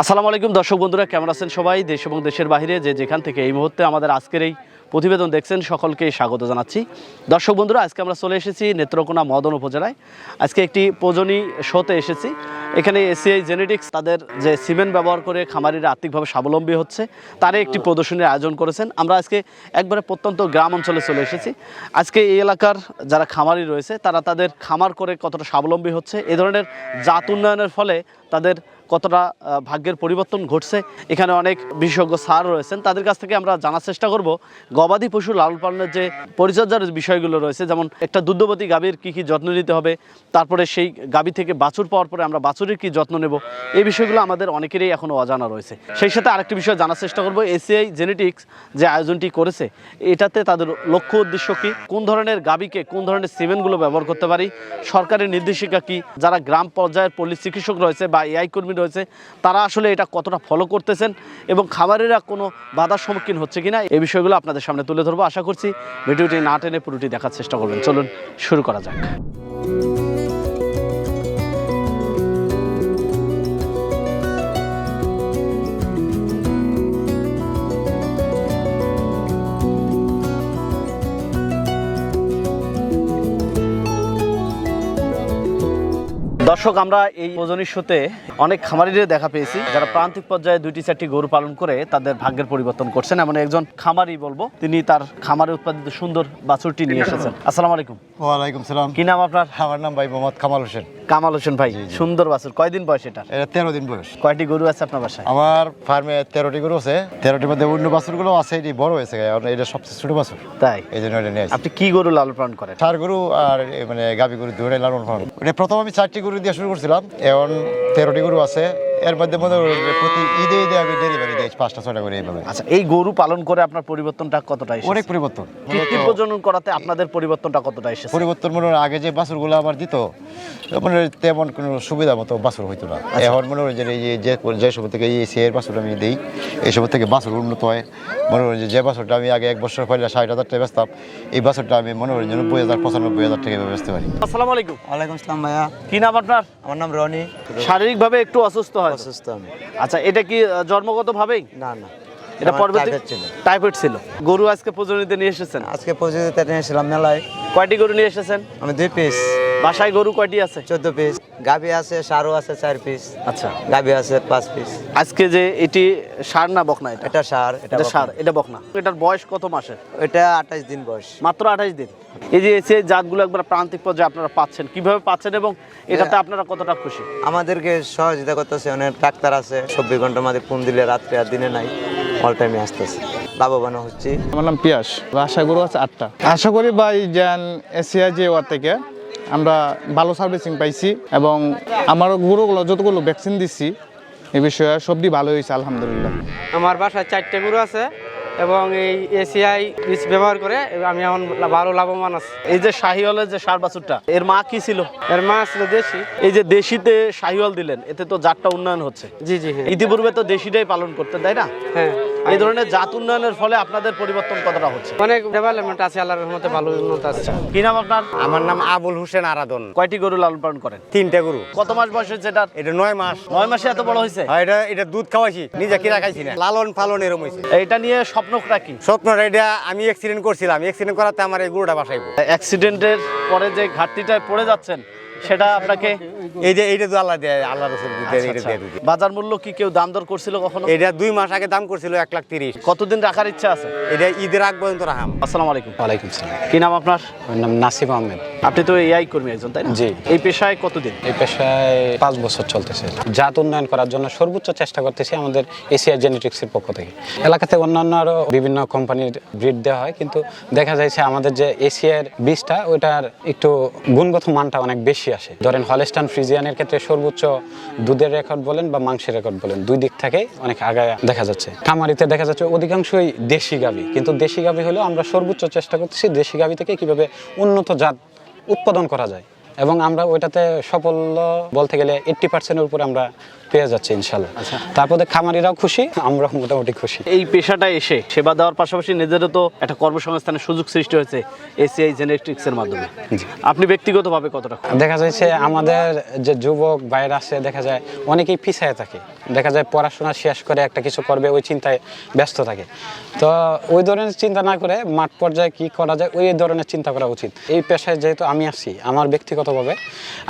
আসসালামু আলাইকুম দর্শক বন্ধুরা কেমন আছেন সবাই? দেশ এবং দেশের বাইরে যে যেখান থেকে এই মুহূর্তে আমাদের আজকের এই প্রতিবেদন দেখছেন সকলকে স্বাগত জানাচ্ছি। দর্শক বন্ধুরা আজকে আমরা চলে এসেছি নেত্রকোনা মদন উপজেলায়। আজকে একটি প্রজনী শোতে এসেছি। এখানে এসিআই জেনেটিক্স তাদের যে সিমেন্ট ব্যবহার করে খামারিরা আর্থিকভাবে স্বাবলম্বী হচ্ছে তারই একটি প্রদর্শনীর আয়োজন করেছেন। আমরা আজকে একবারে প্রত্যন্ত গ্রাম অঞ্চলে চলে এসেছি। আজকে এই এলাকার যারা খামারি রয়েছে তারা তাদের খামার করে কতটা স্বাবলম্বী হচ্ছে এ ধরনের জাত উন্নয়নের ফলে তাদের কতটা ভাগ্যের পরিবর্তন ঘটছে, এখানে অনেক বিশেষজ্ঞ স্যার রয়েছেন, তাদের কাছ থেকে আমরা জানার চেষ্টা করব, গবাদি পশু লালন পালনের যে পরিচর্যার বিষয়গুলো রয়েছে, যেমন একটা দুগ্ধবতী গাভীর কী কী যত্ন নিতে হবে, তারপরে সেই গাভী থেকে বাছুর পাওয়ার পরে আমরা বাছুরের কী যত্ন নেব, এই বিষয়গুলো আমাদের অনেকেরই এখনও অজানা রয়েছে। সেই সাথে আরেকটি বিষয় জানার চেষ্টা করব, এসিআই জেনেটিক্স যে আয়োজনটি করেছে, এটাতে তাদের লক্ষ্য উদ্দেশ্য কী, কোন ধরনের গাভীকে কোন ধরনের সিমেন্টগুলো ব্যবহার করতে পারি, সরকারের নির্দেশিকা কি, যারা গ্রাম পর্যায়ের পল্লী চিকিৎসক রয়েছে বা এআই কর্মী রয়েছে, তারা আসলে এটা কতটা ফলো করতেছেন এবং খামারেরা কোনো বাধার সম্মুখীন হচ্ছে কিনা, এই বিষয়গুলো আপনাদের সামনে তুলে ধরবো। আশা করছি ভিডিওটি না টেনে পুরোটি দেখার চেষ্টা করবেন। চলুন শুরু করা যাক। দর্শক আমরা এই ওজনের শোতে অনেক খামারিদের দেখা পেয়েছি যারা প্রান্তিক পর্যায়ে দুইটি চারটি গরু পালন করে তাদের ভাগ্যের পরিবর্তন করছেন এমন একজন খামারি বলব তিনি তার খামারে উৎপাদিত সুন্দর বাছুরটি নিয়ে এসেছেন। আসসালামু আলাইকুম। ওয়ালাইকুম সালাম। কি নাম আপনার? আমার নাম ভাই মোহাম্মদ কামাল হোসেন। কামাল হোসেন ভাই সুন্দর বাছুর। কয়দিন বয়স এটার? এটা তেরো দিন বয়স। কয়টি গরু আছে আপনার বাসায়? আমার ফার্মে তেরোটি গরু আছে। তেরোটির মধ্যে অন্য বাছুরগুলো আছে এটি বড় হয়েছে। এটা সবচেয়ে ছোট বাছুর। তাই? এই জন্য এটা নিয়ে আপনি কি গরু লালন পালন করেন? সার গরু আর মানে গাবি গরু দুটোই লালন পালন। এটা প্রথম আমি চারটি গরু দিয়ে শুরু করছিলাম। এখন তেরোটি গরু আছে। এর মধ্যে মনে প্রতি ঈদে ঈদে আমি ডেলিভারি দিয়েছি পাঁচটা ছটা করে এইভাবে। আচ্ছা এই গরু পালন করে আপনার পরিবর্তনটা কতটা এসেছে? অনেক পরিবর্তন। কৃত্রিম প্রজনন করাতে আপনাদের পরিবর্তনটা কতটা এসেছে? পরিবর্তন মনে আগে যে বাছুরগুলো আমার দিত মানে তেমন কোনো সুবিধা মতো বাছুর হইতো না। এখন মনে হয় যে এই যে- যে থেকে এই সিয়ের বাছুর আমি দিই এই সময় থেকে বাছুর উন্নত হয়। মনে হয় যে বছরটা আমি আগে এক বছর পরে ষাট হাজার টাকা বেচতাম এই বছরটা আমি মনে হয় যে নব্বই হাজার পঁচানব্বই হাজার টাকা বেচতে পারি। আসসালামু আলাইকুম। ওয়ালাইকুম আসসালাম ভাইয়া। কি নাম আপনার? আমার নাম রনি। শারীরিকভাবে একটু অসুস্থ হয় অসুস্থ আমি। আচ্ছা এটা কি জন্মগতভাবেই? না না। এটা পরবর্তী ছিল। টাইফয়েড ছিল। গরু আজকে প্রজনীতে নিয়ে এসেছেন? আজকে প্রতিযোগিতা নিয়েছিলাম মেলায়। কয়টি গরু নিয়ে এসেছেন? আমি দুই পিস বাসায় গরু কয়টি আছে? চোদ্দ পিস গাভি আছে সারও আছে চার পিস আচ্ছা। গাভি আছে পাঁচ পিস আজকে যে এটি সার না বকনা এটা? এটা সার এটা সার বকনা। এটা বকনা। এটার বয়স কত মাসের? এটা আঠাশ দিন বয়স। মাত্র আঠাশ দিন। এই যে এসে জাতগুলো একবার প্রান্তিক পর্যায়ে আপনারা পাচ্ছেন কীভাবে পাচ্ছেন এবং এটাতে আপনারা কতটা খুশি? আমাদেরকে সহযোগিতা করতেছে অনেক ডাক্তার আছে চব্বিশ ঘণ্টা মধ্যে ফোন দিলে রাত্রে আর দিনে নাই অল টাইমে আসতেছে। লাভবান হচ্ছি। আমার নাম পিয়াস আশা গরু আছে আটটা। আশা করি ভাই যেন এশিয়া যে ওয়ার থেকে আমরা ভালো সার্ভিসিং পাইছি এবং আমার গরুগুলো যতগুলো ভ্যাকসিন দিচ্ছি এ বিষয়ে সবটি ভালো হয়েছে আলহামদুলিল্লাহ। আমার বাসায় চারটে গরু আছে এবং এই এসিআই বীজ ব্যবহার করে আমি এখন ভালো লাভবান আছি। এই যে শাহিওয়ালের যে সার বাছুরটা এর মা কি ছিল? এর মা ছিল দেশি। এই যে দেশিতে শাহিওয়াল দিলেন এতে তো জাতটা উন্নয়ন হচ্ছে। জি জি হ্যাঁ। ইতিপূর্বে তো দেশিটাই পালন করতেন তাই না? হ্যাঁ। এই ধরনের জাত উন্নয়নের ফলে আপনাদের পরিবর্তন কতটা হচ্ছে? অনেক ডেভেলপমেন্ট আছে আল্লাহর রহমতে ভালো উন্নত আছে। কি নাম আপনার? আমার নাম আবুল হোসেন আরাদন। কয়টি গরু লালন পালন করেন? তিনটা গরু। কত মাস বয়স হয়েছে এটার এটা নয় মাস। নয় মাসে এত বড় হয়েছে? আর এটা এটা দুধ খাওয়াইছি নিজে কিনা খাইছি না। লালন ফালন এরম হয়েছে এটা নিয়ে স্বপ্নটা কি? স্বপ্নটা এটা আমি অ্যাক্সিডেন্ট করছিলাম। অ্যাক্সিডেন্ট করাতে আমার এই গরুটা বাসাইব অ্যাক্সিডেন্টের পরে যে ঘাটতিটায় পড়ে যাচ্ছেন সেটা আপনাকে এই যে এইটা তো আল্লাহ দেয় আল্লাহ রসুল আচ্ছা, এটা আচ্ছা। দিয়ে বাজার মূল্য কি কেউ দাম দর করছিল কখনো? এটা দুই মাস আগে দাম করছিল এক লাখ তিরিশ। কতদিন রাখার ইচ্ছা আছে? এটা ঈদের আগ পর্যন্ত রাখাম আসসালামু আলাইকুম। ওয়ালাইকুম সালাম। কি নাম আপনার? আমার নাম নাসিম আহমেদ। আপনি তো এআই কর্মী একজন তাই না? জি। এই পেশায় কতদিন? এই পেশায় পাঁচ বছর চলতেছে। জাত উন্নয়ন করার জন্য সর্বোচ্চ চেষ্টা করতেছি আমাদের এশিয়া জেনেটিক্সের পক্ষ থেকে। এলাকাতে অন্যান্য আরও বিভিন্ন কোম্পানির ব্রিড দেওয়া হয় কিন্তু দেখা যাচ্ছে আমাদের যে এশিয়ার বীজটা ওইটার একটু গুণগত মানটা অনেক বেশি। আসে। ধরেন হলেস্টান ফ্রিজিয়ানের ক্ষেত্রে সর্বোচ্চ দুধের রেকর্ড বলেন বা মাংসের রেকর্ড বলেন, দুই দিক থেকে অনেক আগায় দেখা যাচ্ছে। খামারিতে দেখা যাচ্ছে অধিকাংশই দেশি গাভী, কিন্তু দেশি গাভী হলেও আমরা সর্বোচ্চ চেষ্টা করতেছি দেশি গাভী থেকে কীভাবে উন্নত জাত উৎপাদন করা যায়। এবং আমরা ওইটাতে সফল বলতে গেলে এইট্টি পার্সেন্টের উপরে আমরা পেয়ে যাচ্ছে ইনশাল্লাহ। তারপরে খামারিরাও খুশি আমরা মোটামুটি খুশি। এই পেশাটা এসে সেবা দেওয়ার পাশাপাশি নিজেরও তো একটা কর্মসংস্থানের সুযোগ সৃষ্টি হয়েছে এসিআই জেনেটিক্সের মাধ্যমে। আপনি ব্যক্তিগতভাবে কতটা দেখা যাচ্ছে আমাদের যে যুবক বাইরে আছে দেখা যায় অনেকেই পিছায় থাকে। দেখা যায় পড়াশোনা শেষ করে একটা কিছু করবে ওই চিন্তায় ব্যস্ত থাকে। তো ওই ধরনের চিন্তা না করে মাঠ পর্যায়ে কি করা যায় ওই ধরনের চিন্তা করা উচিত। এই পেশায় যেহেতু আমি আছি আমার ব্যক্তিগতভাবে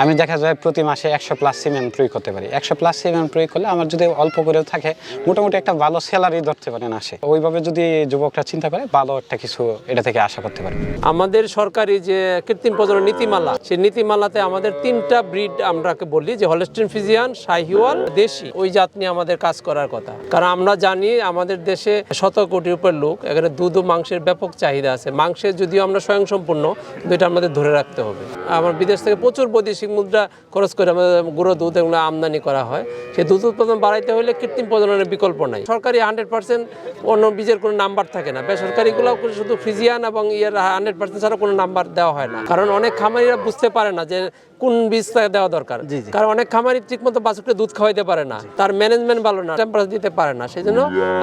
আমি দেখা যায় প্রতি মাসে একশো প্লাস সিমেন্ট প্রয়োগ করতে পারি। একশো প্লাস সিমেন্ট প্রয়োগ করলে আমার যদি অল্প করেও থাকে, মোটামুটি একটা ভালো স্যালারি ধরতে পারেন আসে ওইভাবে যদি যুবকরা চিন্তা করে, ভালো একটা কিছু এটা থেকে আশা করতে পারে। আমাদের সরকারি যে কৃত্রিম প্রজনন নীতিমালা, সেই নীতিমালাতে আমাদের তিনটা ব্রিড আমরাকে বলি, যে হলস্টিন ফিজিয়ান শাহিওয়াল দেশি। ওই জাত নিয়ে আমাদের কাজ করার কথা। কারণ আমরা জানি আমাদের দেশে শত কোটির উপর লোক, এখানে দুধ ও মাংসের ব্যাপক চাহিদা আছে। মাংসের যদিও আমরা স্বয়ংসম্পূর্ণ, কিন্তু এটা আমাদের ধরে রাখতে হবে। আমার বিদেশ থেকে প্রচুর বৈদেশিক মুদ্রা খরচ করে আমাদের গুঁড়ো দুধ এগুলো আমদানি করা হয়। সেই দুধ উৎপাদন বাড়াইতে হলে কৃত্রিম প্রজননের বিকল্প নাই। সরকারি হান্ড্রেড পার্সেন্ট অন্য বীজের কোনো নাম্বার থাকে না। বেসরকারিগুলো শুধু ফ্রিজিয়ান এবং ইয়ের হান্ড্রেড পার্সেন্ট ছাড়া কোনো নাম্বার দেওয়া হয় না। কারণ অনেক খামারিরা বুঝতে পারে না যে কোন বীজটা দেওয়া দরকার। কারণ অনেক খামারি ঠিক মতো বাছুরকে দুধ খাওয়াইতে পারে না। তার ম্যানেজমেন্ট ভালো না টেম্পারেচার দিতে পারে না। সেই জন্য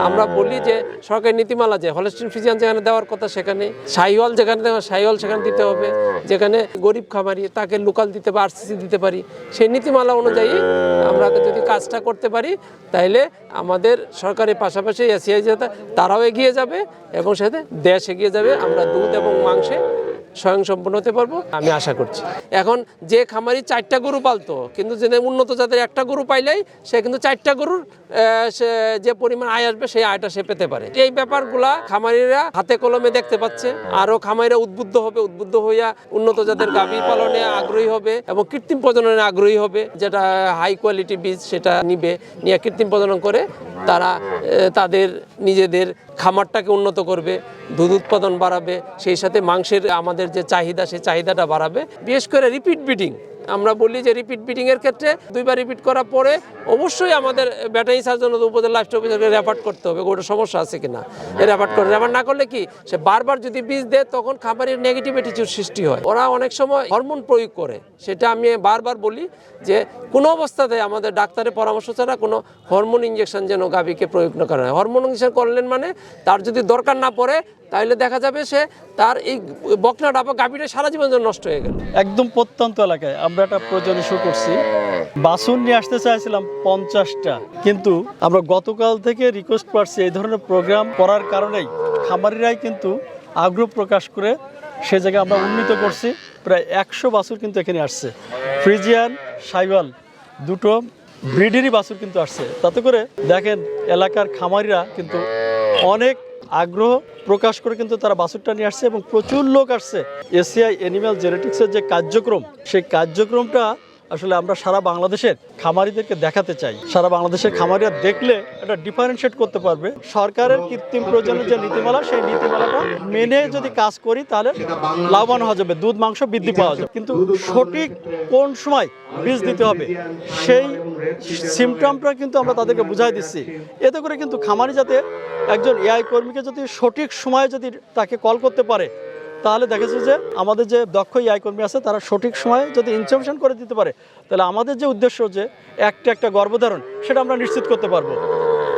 আমরা বলি যে সরকারি নীতিমালা যে হলস্টিন ফিজিয়ান যেখানে দেওয়ার কথা সেখানে সাইওয়াল যেখানে দেওয়া সাইওয়াল সেখানে দিতে হবে। যেখানে গরিব খামারি তাকে লোকাল দিতে বা আরসিসি দিতে পারি। সেই নীতিমালা অনুযায়ী আমরা যদি কাজটা করতে পারি, তাইলে আমাদের সরকারের পাশাপাশি এসিআই তারাও এগিয়ে যাবে এবং সাথে দেশ এগিয়ে যাবে। আমরা দুধ এবং মাংসে স্বয়ংসম্পূর্ণ হতে পারব, আমি আশা করছি। এখন যে খামারি চারটা গরু পালতো, কিন্তু যে উন্নত জাতের একটা গরু পাইলেই সে কিন্তু চারটা গরুর যে পরিমাণ আয় আসবে সেই আয়টা সে পেতে পারে। এই ব্যাপারগুলা খামারিরা হাতে কলমে দেখতে পাচ্ছে। আরও খামারিরা উদ্বুদ্ধ হবে, উদ্বুদ্ধ হইয়া উন্নত জাতের গাভী পালনে আগ্রহী হবে এবং কৃত্রিম প্রজননে আগ্রহী হবে, যেটা হাই কোয়ালিটি বীজ সেটা নিবে, নিয়ে কৃত্রিম প্রজনন করে তারা তাদের নিজেদের খামারটাকে উন্নত করবে, দুধ উৎপাদন বাড়াবে, সেই সাথে মাংসের আমাদের যে চাহিদা, সেই চাহিদাটা বাড়াবে, বিশেষ করে রিপিট ব্রিডিং আমরা বলি যে রিপিট এর ক্ষেত্রে দুইবার রিপিট করার পরে অবশ্যই আমাদের ব্যাটারি সার্জন উপজেলা লাইফ অফিসারকে রেফার করতে হবে, ওটা সমস্যা আছে কিনা। রেফার করে রেফার না করলে কি, সে বারবার যদি বীজ দেয়, তখন খাবারের নেগেটিভ অ্যাটিটিউড সৃষ্টি হয়। ওরা অনেক সময় হরমোন প্রয়োগ করে, সেটা আমি বারবার বলি যে কোনো অবস্থাতে আমাদের ডাক্তারের পরামর্শ ছাড়া কোনো হরমোন ইঞ্জেকশন যেন গাভীকে প্রয়োগ না করা হয়। হরমোন ইঞ্জেকশন করলেন মানে তার যদি দরকার না পড়ে তাহলে দেখা যাবে সে তার এই বকনাটা বা গাভীটা সারা জীবন জন্য নষ্ট হয়ে গেল। একদম প্রত্যন্ত এলাকায়। আমরা একটা প্রয়োজন শুরু করছি। বাসন নিয়ে আসতে চাইছিলাম পঞ্চাশটা। কিন্তু আমরা গতকাল থেকে রিকোয়েস্ট করছি এই ধরনের প্রোগ্রাম করার কারণেই খামারিরাই কিন্তু আগ্রহ প্রকাশ করে সে জায়গায় আমরা উন্নীত করছি। প্রায় একশো বাছুর কিন্তু এখানে আসছে। ফ্রিজিয়ান, সাইওয়াল দুটো ব্রিডেরই বাছুর কিন্তু আসছে। তাতে করে দেখেন এলাকার খামারিরা কিন্তু অনেক আগ্রহ প্রকাশ করে কিন্তু তারা বাছুরটা নিয়ে আসছে এবং প্রচুর লোক আসছে। এসিআই অ্যানিম্যাল জেনেটিক্সের যে কার্যক্রম, সেই কার্যক্রমটা আসলে আমরা সারা বাংলাদেশের খামারিদেরকে দেখাতে চাই। সারা বাংলাদেশের খামারিরা দেখলে এটা ডিফারেন্সিয়েট করতে পারবে। সরকারের কৃত্রিম প্রয়োজনের যে নীতিমালা, সেই নীতিমালাটা মেনে যদি কাজ করি, তাহলে লাভবান হওয়া যাবে, দুধ, মাংস বৃদ্ধি পাওয়া যাবে। কিন্তু সঠিক কোন সময় বীজ দিতে হবে, সেই সিমটমটা কিন্তু আমরা তাদেরকে বুঝাই দিচ্ছি। এতে করে কিন্তু খামারি যাতে একজন এআই কর্মীকে যদি সঠিক সময়ে যদি তাকে কল করতে পারে তাহলে দেখা যাচ্ছে যে আমাদের যে দক্ষ এআই কর্মী আছে, তারা সঠিক সময়ে যদি ইনফরমেশন করে দিতে পারে, তাহলে আমাদের যে উদ্দেশ্য যে একটা একটা গর্ভধারণ, সেটা আমরা নিশ্চিত করতে পারব।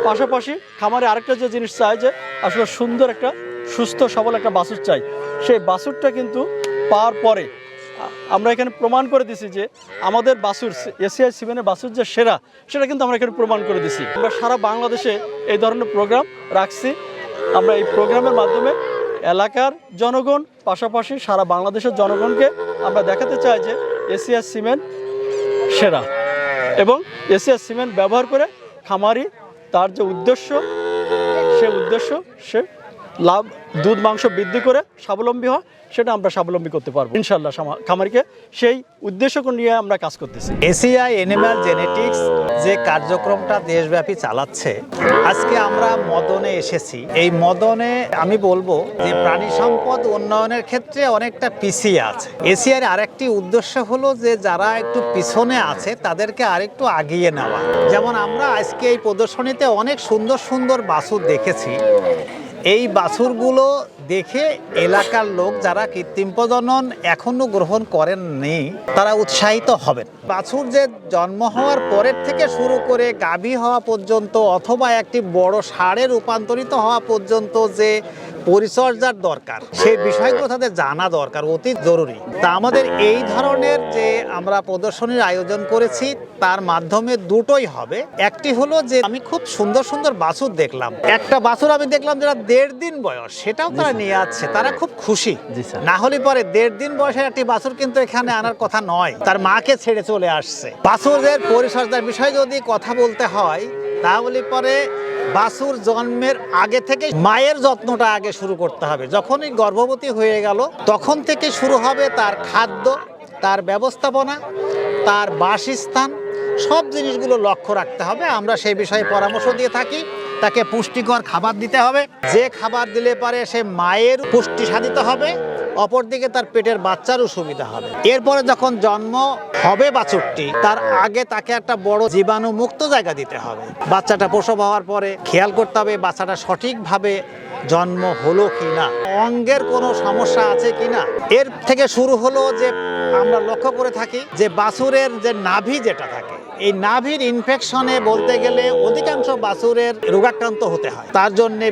পাশাপাশি খামারে আরেকটা যে জিনিস চাই যে আসলে সুন্দর একটা, সুস্থ, সবল একটা বাছুর চাই। সেই বাছুরটা কিন্তু পাওয়ার পরে, আমরা এখানে প্রমাণ করে দিছি যে আমাদের বাসুর এশিয়াই সিভেনের বাসুর যে সেরা, সেটা কিন্তু আমরা এখানে প্রমাণ করে দিছি। আমরা সারা বাংলাদেশে এই ধরনের প্রোগ্রাম রাখছি। আমরা এই প্রোগ্রামের মাধ্যমে এলাকার জনগণ, পাশাপাশি সারা বাংলাদেশের জনগণকে আমরা দেখাতে চাই যে এশিয়া সিমেন্ট সেরা এবং এশিয়া সিমেন্ট ব্যবহার করে খামারি তার যে উদ্দেশ্য, সে উদ্দেশ্য সে লাভ, দুধ, মাংস বৃদ্ধি করে স্বাবলম্বী হয় সেটা আমরা স্বাবলম্বী করতে পারব। ইনশাল্লাহ খামারিকে সেই উদ্দেশ্য নিয়ে আমরা কাজ করতেছি। এসিআই অ্যানিম্যাল জেনেটিক্স যে কার্যক্রমটা দেশব্যাপী চালাচ্ছে, আজকে আমরা মদনে এসেছি। এই মদনে আমি বলব যে প্রাণী সম্পদ উন্নয়নের ক্ষেত্রে অনেকটা পিছিয়ে আছে। এসিআর আরেকটি উদ্দেশ্য হলো যে যারা একটু পিছনে আছে, তাদেরকে আরেকটু আগিয়ে নেওয়া। যেমন আমরা আজকে এই প্রদর্শনীতে অনেক সুন্দর সুন্দর বাছুর দেখেছি। এই বাছুরগুলো দেখে এলাকার লোক যারা কৃত্রিম প্রজনন এখনও গ্রহণ করেননি, তারা উৎসাহিত হবেন। বাছুর যে জন্ম হওয়ার পরের থেকে শুরু করে গাভী হওয়া পর্যন্ত অথবা একটি বড় সারে রূপান্তরিত হওয়া পর্যন্ত যে পরিচর্যার দরকার। সেই বিষয়গুলো তাদের জানা দরকার অতি জরুরি। তা আমাদের এই ধরনের যে আমরা প্রদর্শনীর আয়োজন করেছি তার মাধ্যমে দুটোই হবে। একটি হলো যে আমি খুব সুন্দর সুন্দর বাছুর দেখলাম। একটা বাছুর আমি দেখলাম যেটা দেড় দিন বয়স সেটাও তারা নিয়ে আসছে। তারা খুব খুশি। না হলে পরে দেড় দিন বয়সের একটি বাছুর কিন্তু এখানে আনার কথা নয়। তার মাকে ছেড়ে চলে আসছে। বাছুরের পরিচর্যার বিষয়ে যদি কথা বলতে হয় তাহলে পরে বাছুর জন্মের আগে থেকে মায়ের যত্নটা আগে শুরু করতে হবে। যখনই গর্ভবতী হয়ে গেল, তখন থেকে শুরু হবে তার খাদ্য, তার ব্যবস্থাপনা, তার বাসস্থান, সব জিনিসগুলো লক্ষ্য রাখতে হবে। আমরা সেই বিষয়ে পরামর্শ দিয়ে থাকি, তাকে পুষ্টিকর খাবার দিতে হবে। যে খাবার দিলে পারে সে মায়ের পুষ্টি সাধিত হবে অপরদিকে তার পেটের বাচ্চারও সুবিধা হবে। এরপরে যখন জন্ম হবে বাছুরটি, তার আগে তাকে একটা বড় জীবাণু মুক্ত জায়গা দিতে হবে। বাচ্চাটা প্রসব হওয়ার পরে খেয়াল করতে হবে বাচ্চাটা সঠিকভাবে জন্ম হলো কি না অঙ্গের কোনো সমস্যা আছে কি না এর থেকে শুরু হলো যে আমরা লক্ষ্য করে থাকি যে বাছুরের যে নাভি যেটা থাকে, এই নাভির ইনফেকশনে বলতে গেলে অধিকাংশ বাছুরের রোগাক্রান্ত হতে হয়। তার জন্যে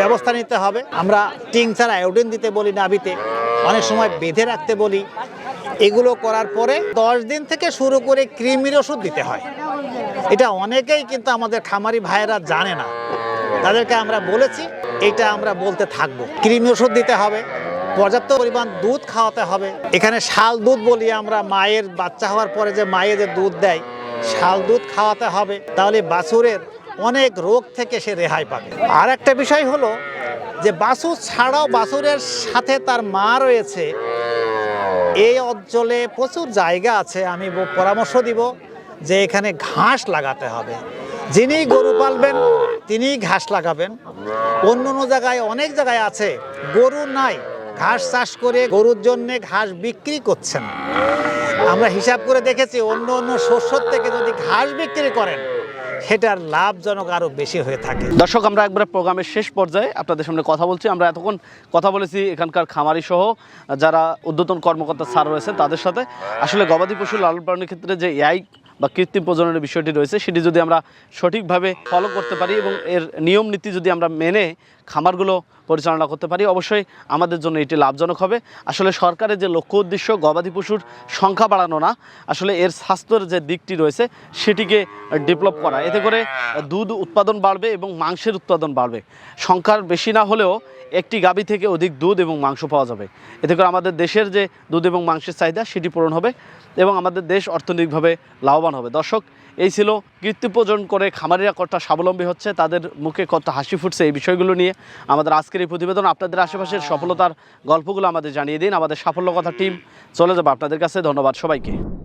ব্যবস্থা নিতে হবে। আমরা টিংচার আয়োডিন দিতে বলি নাভিতে, অনেক সময় বেঁধে রাখতে বলি। এগুলো করার পরে দশ দিন থেকে শুরু করে কৃমির ওষুধ দিতে হয়। এটা অনেকেই কিন্তু আমাদের খামারি ভাইয়েরা জানে না। তাদেরকে আমরা বলেছি, এটা আমরা বলতে থাকব। কৃমি ওষুধ দিতে হবে। পর্যাপ্ত পরিমাণ দুধ খাওয়াতে হবে। এখানে শাল দুধ বলি আমরা, মায়ের বাচ্চা হওয়ার পরে যে মায়ের যে দুধ দেয়, শাল দুধ খাওয়াতে হবে। তাহলে বাছুরের অনেক রোগ থেকে সে রেহাই পাবে। আর একটা বিষয় হলো যে বাছুর ছাড়াও বাছুরের সাথে তার মা রয়েছে। এই অঞ্চলে প্রচুর জায়গা আছে, আমি পরামর্শ দিব যে এখানে ঘাস লাগাতে হবে। যিনি গরু পালবেন, তিনিই ঘাস লাগাবেন। অন্য অন্য জায়গায়, অনেক জায়গায় আছে, গরু নাই। ঘাস চাষ করে গরুর জন্যে ঘাস বিক্রি করছেন। আমরা হিসাব করে দেখেছি, অন্য অন্য শস্যর থেকে যদি ঘাস বিক্রি করেন, সেটার লাভজনক আরও বেশি হয়ে থাকে। দর্শক, আমরা একবার প্রোগ্রামের শেষ পর্যায়ে আপনাদের সামনে কথা বলছি। আমরা এতক্ষণ কথা বলেছি এখানকার খামারি সহ, যারা উদ্যতন কর্মকর্তা স্যার রয়েছেন তাদের সাথে। আসলে গবাদি পশু লালন পালনের ক্ষেত্রে যে এআই বা কৃত্রিম প্রজননের বিষয়টি রয়েছে, সেটি যদি আমরা সঠিকভাবে ফলো করতে পারি এবং এর নিয়ম নীতি যদি আমরা মেনে খামারগুলো পরিচালনা করতে পারি, অবশ্যই আমাদের জন্য এটি লাভজনক হবে। আসলে সরকারের যে লক্ষ্য উদ্দেশ্য, গবাদি পশুর সংখ্যা বাড়ানো না, আসলে এর স্বাস্থ্যের যে দিকটি রয়েছে, সেটিকে ডেভেলপ করা। এতে করে দুধ উৎপাদন বাড়বে এবং মাংসের উৎপাদন বাড়বে। সংখ্যার বেশি না হলেও একটি গাভী থেকে অধিক দুধ এবং মাংস পাওয়া যাবে। এতে করে আমাদের দেশের যে দুধ এবং মাংসের চাহিদা, সেটি পূরণ হবে এবং আমাদের দেশ অর্থনৈতিকভাবে লাভবান হবে। দর্শক, এই ছিল কৃত্রিম প্রজন করে খামারিরা কতটা স্বাবলম্বী হচ্ছে, তাদের মুখে কত হাসি ফুটছে এই বিষয়গুলো নিয়ে আমাদের আজকের এই প্রতিবেদন। আপনাদের আশেপাশের সফলতার গল্পগুলো আমাদের জানিয়ে দিন। আমাদের সাফল্য কথা টিম চলে যাবে আপনাদের কাছে। ধন্যবাদ সবাইকে।